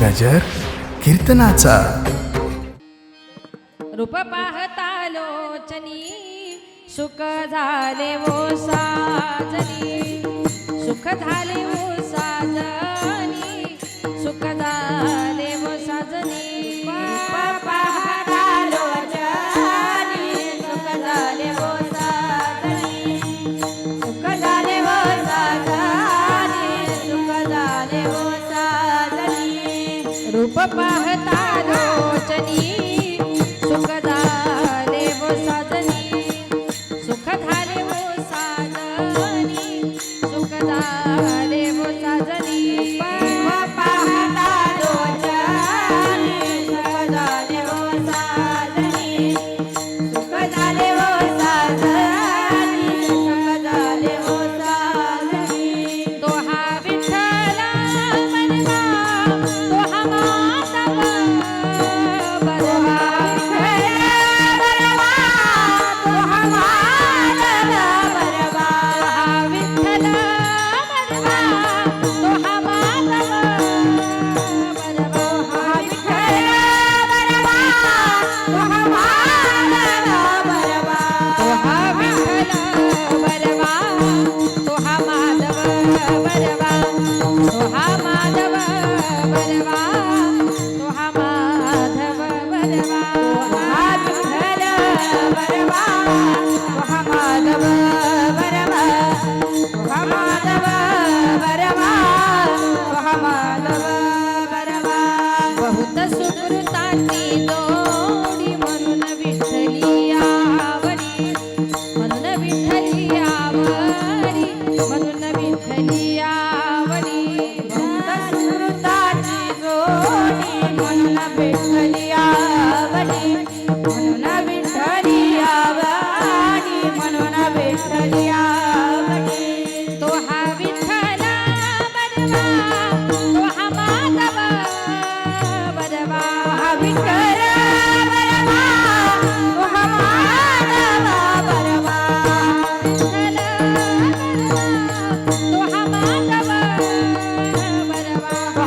गजर कीर्तनाचा. रूप पाहता लोचनी सुख झाले वो साजनी. सुख झाले वो साजनी सुख झाले papa hai ta Sohag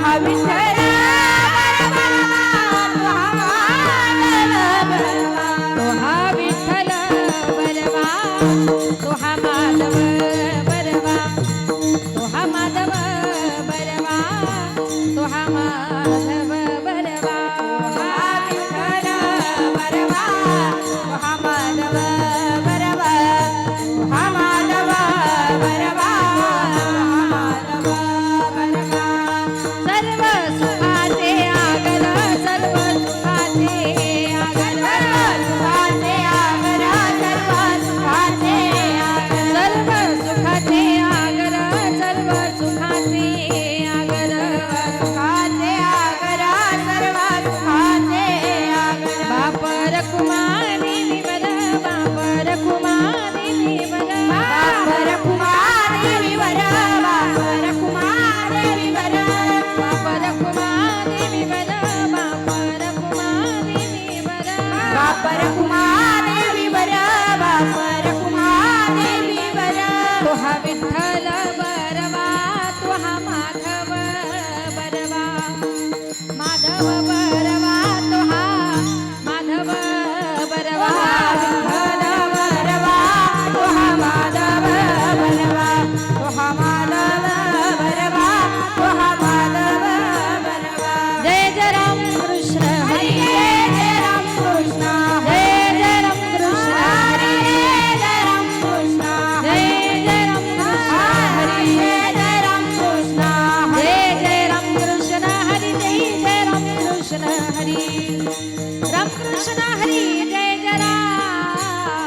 have परकुमादेवी बा बापर कुमादेवी बर. तोहा विठ्ठल हरी. रामकृष्ण हरी जय जरा.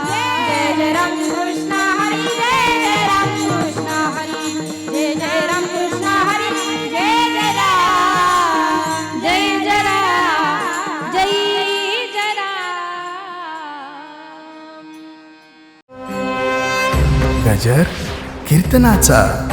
जय जय रामकृष्ण हरी जय जय रामकृष्ण हरी. जय जय रामकृष्ण हरी जय जरा. जय जरा. जय जरा. गजर कीर्तनाचा.